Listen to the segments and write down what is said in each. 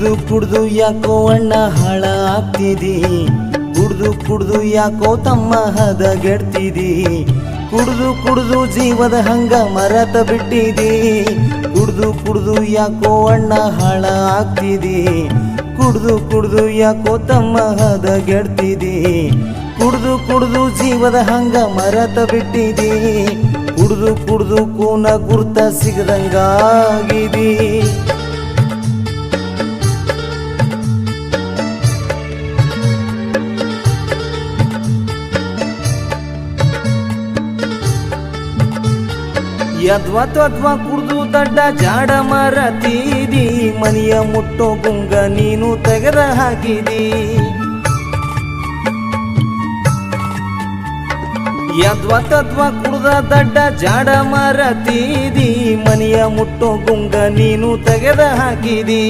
ಕುಡ್ದು ಕುಡ್ದು ಯಾಕೋ ಅಣ್ಣ ಹಾಳ ಆಗ್ತಿದಿ ಕುಡ್ದು ಕುಡ್ದು ಯಾಕೋ ತಮ್ಮ ಹದಗೆಡ್ತಿದಿ? ಕುಡ್ದು ಕುಡ್ದು ಜೀವದ ಹಂಗ ಮರತ ಬಿಟ್ಟಿದಿ? ಕುಡ್ದು ಕುಡ್ದು ಯಾಕೋ ಅಣ್ಣ ಹಾಳ ಆಗ್ತಿದಿ ಕುಡ್ದು ಕುಡ್ದು ಯಾಕೋ ತಮ್ಮ ಹದಗೆಡ್ತಿದಿ? ಕುಡ್ದು ಕುಡ್ದು ಜೀವದ ಹಂಗ ಮರತ ಬಿಟ್ಟಿದಿ? ಕುಡ್ದು ಕುಡ್ದು ಕೂನ ಗುರ್ತ ಸಿಗದಂಗಾಗಿದಿ? ಯದ್ವ ತದ್ವ ಕುಡ್ದು ದಡ್ಡ ಜಾಡ ಮರತೀದಿ ಮನಿಯ ಮುಟ್ಟೋ ಗುಂಗ ನೀನು ತೆಗೆದ ಹಾಕಿದಿ ಯದ್ವ ತದ್ವ ಕುಡ್ದ ದಡ್ಡ ಜಾಡ ಮರತೀದಿ ಮನಿಯ ಮುಟ್ಟೋ ಗುಂಗ ನೀನು ತೆಗೆದ ಹಾಕಿದಿ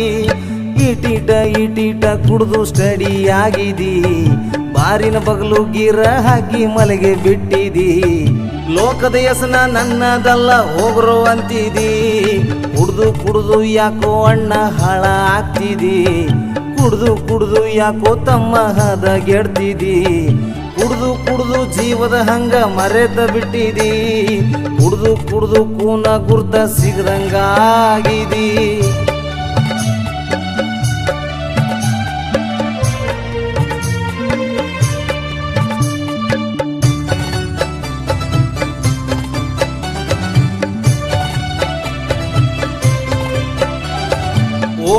ಇಟೀಟ ಇಟೀಟ ಕುಡ್ದು ಸ್ಟಡಿ ಆಗಿದಿ. ಬಾರಿನ ಬಗಲು ಗೀರ ಹಾಕಿ ಮಲಗೆ ಬಿಟ್ಟಿದಿ. ಲೋಕದ ಹೆಸನ ನನ್ನದಲ್ಲ, ಹೋಗ್ರು ಅಂತಿದಿ. ಕುಡ್ದು ಕುಡ್ದು ಯಾಕೋ ಅಣ್ಣ ಹಾಳ ಆಗ್ತಿದಿ. ಕುಡ್ದು ಕುಡ್ದು ಯಾಕೋ ತಮ್ಮ ಹದ ಗೆಡ್ತಿದಿ. ಕುಡ್ದು ಕುಡ್ದು ಜೀವದ ಹಂಗ ಮರೆತ ಬಿಟ್ಟಿದಿ. ಕುಡ್ದು ಕುಡ್ದು ಕೂನ ಗುರ್ತ ಸಿಗದಂಗಾಗಿದಿ.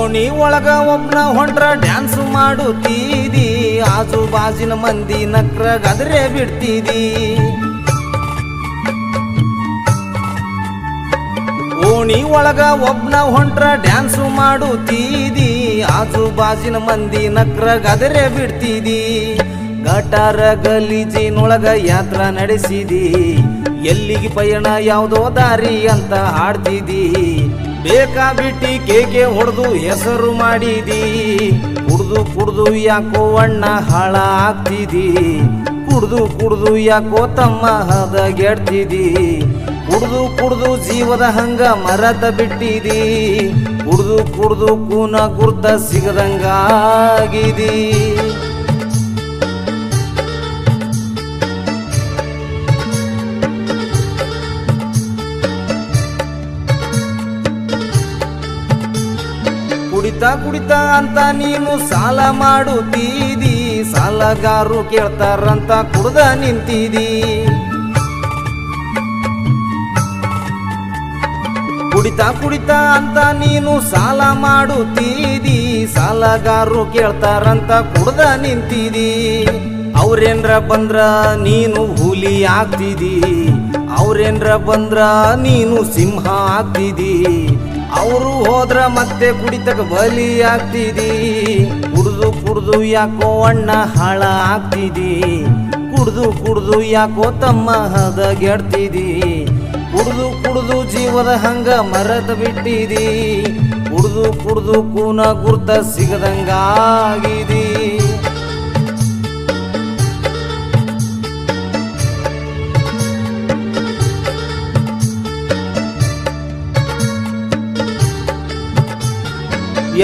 ಓಣಿ ಒಳಗ ಒಬ್ನ ಹೊಂಟ್ರ ಡ್ಯಾನ್ಸ್ ಮಾಡುತ್ತೀದಿ. ಆಜು ಬಾಜಿನ ಮಂದಿ ನಕ್ರ ಗದ್ರೆ ಬಿಡ್ತಿದಿ. ಓಣಿ ಒಳಗ ಒಬ್ನ ಹೊಂಟ್ರ ಡ್ಯಾನ್ಸ್ ಮಾಡುತ್ತೀದಿ. ಆಜು ಬಾಜಿನ ಮಂದಿ ನಕ್ರ ಗದರೆ ಬಿಡ್ತಿದಿ. ಗಟಾರ ಗಲೀಜಿನೊಳಗ ಯಾತ್ರ ನಡೆಸಿದಿ. ಎಲ್ಲಿಗೆ ಪಯಣ ಯಾವುದೋ ದಾರಿ ಅಂತ ಹಾಡ್ತಿದಿ ಬೇಕಾ ಬಿಟ್ಟಿ ಕೇಕೆ ಹೊಡೆದು ಹೆಸರು ಮಾಡಿದಿ. ಕುಡ್ದು ಕುಡ್ದು ಯಾಕೋ ಅಣ್ಣ ಹಾಳ ಆಗ್ತಿದಿ ಕುಡ್ದು ಕುಡ್ದು ಯಾಕೋ ತಮ್ಮ ಹದಗೆಡ್ತಿದಿ. ಕುಡ್ದು ಕುಡ್ದು ಜೀವದ ಹಂಗ ಮರತ ಬಿಟ್ಟಿದಿ. ಕುಡ್ದು ಕುಡ್ದು ಕೂನ ಗುರ್ತ ಸಿಗದಂಗಾಗಿದಿ. ಕುಡಿತ ಕುಡಿತಾ ಅಂತ ನೀನು ಸಾಲ ಮಾಡುತ್ತೀದಿ? ಸಾಲಗಾರು ಕೇಳ್ತಾರಂತ ಕುಡ್ದ ನಿಂತಿದಿ? ಕುಡಿತಾ ಕುಡಿತಾ ಅಂತ ನೀನು ಸಾಲ ಮಾಡುತ್ತೀದಿ? ಸಾಲಗಾರು ಕೇಳ್ತಾರಂತ ಕುಡ್ದ ನಿಂತಿದಿ? ಅವ್ರೇನ್ರ ಬಂದ್ರ ನೀನು ಹುಲಿ ಆಗ್ತಿದಿ? ಅವ್ರೇನ್ರ ಬಂದ್ರ ನೀನು ಸಿಂಹ ಆಗ್ತಿದಿ? ಅವರು ಹೋದ್ರ ಮತ್ತೆ ಕುಡಿತಕ ಬಲಿ ಆಗ್ತಿದಿ. ಕುಡ್ದು ಕುಡ್ದು ಯಾಕೋ ಅಣ್ಣ ಹಾಳ ಆಗ್ತಿದಿ. ಕುಡ್ದು ಕುಡ್ದು ಯಾಕೋ ತಮ್ಮ ಹದ ಗೆಡ್ತಿದಿ ಕುಡ್ದು ಕುಡ್ದು ಜೀವದ ಹಂಗ ಮರದ ಬಿಟ್ಟಿದಿ. ಕುಡ್ದು ಕುಡ್ದು ಕೂನ ಗುರ್ತ ಸಿಗದಂಗಾಗಿದಿ.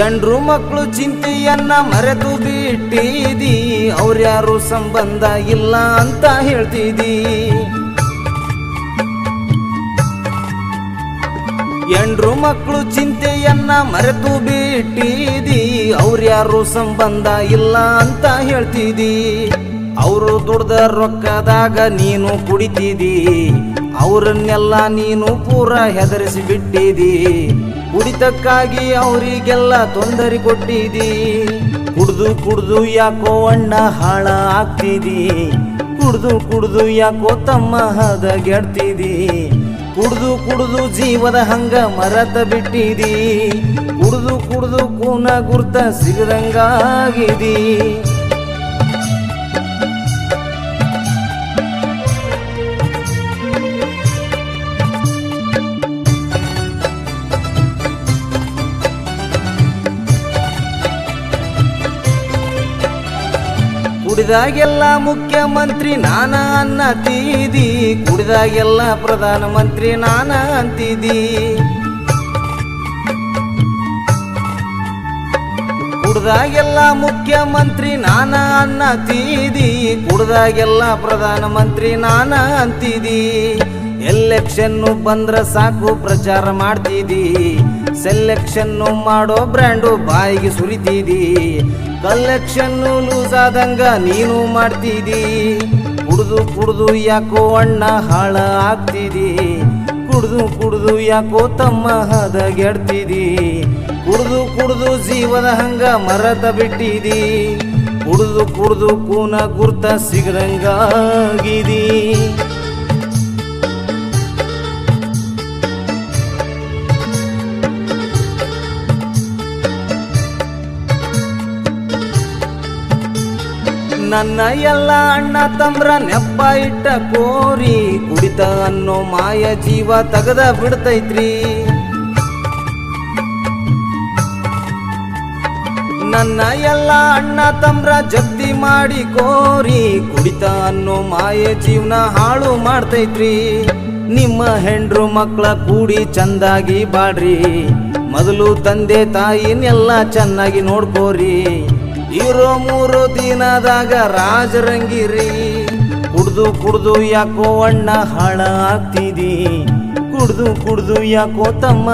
ಎಂಡ್ರು ಮಕ್ಕಳು ಚಿಂತೆಯನ್ನ ಮರೆತು ಬಿಟ್ಟಿದಿ, ಅವ್ರ್ಯಾರು ಸಂಬಂಧ ಇಲ್ಲ ಅಂತ ಹೇಳ್ತಿದಿ. ಎಂಡ್ರು ಮಕ್ಕಳು ಚಿಂತೆಯನ್ನ ಮರೆತು ಬಿಟ್ಟಿದಿ, ಅವ್ರ್ಯಾರು ಸಂಬಂಧ ಇಲ್ಲ ಅಂತ ಹೇಳ್ತಿದಿ. ಅವರು ದುಡ್ದ ರೊಕ್ಕದಾಗ ನೀನು ಕುಡಿತಿದಿ, ಅವರನ್ನೆಲ್ಲ ನೀನು ಪೂರ ಹೆದರಿಸಿ ಬಿಟ್ಟಿದಿ. ಕುಡಿತಕ್ಕಾಗಿ ಅವರಿಗೆಲ್ಲ ತೊಂದರೆ ಕೊಟ್ಟಿದಿ. ಕುಡ್ದು ಕುಡ್ದು ಯಾಕೋ ಅಣ್ಣ ಹಾಳ ಆಗ್ತಿದಿ. ಕುಡ್ದು ಕುಡ್ದು ಯಾಕೋ ತಮ್ಮ ಹದ ಗೆಡ್ತಿದಿ ಕುಡ್ದು ಕುಡ್ದು ಜೀವದ ಹಂಗ ಮರತ ಬಿಟ್ಟಿದಿ. ಕುಡ್ದು ಕುಡ್ದು ಕೂನ ಗುರ್ತ ಸಿಗದಂಗಾಗಿದಿ. ಕುಡಿದಾಗೆಲ್ಲ ಮುಖ್ಯಮಂತ್ರಿ ನಾನ ಅನ್ನತಿದಿ. ಕುಡಿದಾಗೆಲ್ಲ ಪ್ರಧಾನ ಮಂತ್ರಿ ನಾನ ಅಂತಿದಿ. ಕುಡ್ದಾಗೆಲ್ಲ ಮುಖ್ಯಮಂತ್ರಿ ನಾನ ಅನ್ನತಿದಿ. ಕುಡ್ದಾಗೆಲ್ಲ ಪ್ರಧಾನ ಮಂತ್ರಿ ನಾನ ಅಂತಿದಿ. ಎಲೆಕ್ಷನ್ನು ಬಂದ್ರ ಸಾಕು ಪ್ರಚಾರ ಮಾಡ್ತಿದಿ. ಸೆಲೆಕ್ಷನ್ನು ಮಾಡೋ ಬ್ರ್ಯಾಂಡು ಬಾಯಿಗೆ ಸುರಿತಿದಿ. ಕಲೆಕ್ಷನ್ನು ಲೂಸ್ ಆದಂಗ ನೀನು ಮಾಡ್ತಿದಿ. ಕುಡ್ದು ಕುಡ್ದು ಯಾಕೋ ಅಣ್ಣ ಹಾಳ ಆಗ್ತಿದಿ. ಕುಡ್ದು ಕುಡ್ದು ಯಾಕೋ ತಮ್ಮ ಹದಗೆಡ್ತಿದಿ. ಕುಡ್ದು ಕುಡ್ದು ಜೀವದ ಹಂಗ ಮರತ ಬಿಟ್ಟಿದಿ. ಕುಡ್ದು ಕುಡ್ದು ಕೂನ ಗುರ್ತ ಸಿಗದಂಗಾಗಿದಿ. ನನ್ನ ಎಲ್ಲ ಅಣ್ಣ ತಮ್ರ ನೆಪ್ಪ ಇಟ್ಟ ಕೋರಿ ಕುಡಿತ ಅನ್ನೋ ಮಾಯ ಜೀವ ತಗದ ಬಿಡ್ತೈತ್ರಿ. ನನ್ನ ಎಲ್ಲ ಅಣ್ಣ ತಮ್ರ ಜಪ್ತಿ ಮಾಡಿ ಕೋರಿ ಕುಡಿತ ಅನ್ನೋ ಮಾಯ ಜೀವನ ಹಾಳು ಮಾಡ್ತೈತ್ರಿ. ನಿಮ್ಮ ಹೆಂಡ್ರು ಮಕ್ಕಳ ಕೂಡಿ ಚಂದಾಗಿ ಬಾಡ್ರಿ. ಮೊದಲು ತಂದೆ ತಾಯಿನೆಲ್ಲ ಚೆನ್ನಾಗಿ ನೋಡ್ಕೋರಿ. ಇರೋ ಮೂರು ದಿನದಾಗ ರಾಜರಂಗಿರಿ. ಕುಡ್ದು ಕುಡ್ದು ಯಾಕೋ ಅಣ್ಣ ಹಾಳ ಆಗ್ತಿದಿ. ಕುಡ್ದು ಕುಡ್ದು ಯಾಕೋ ತಮ್ಮ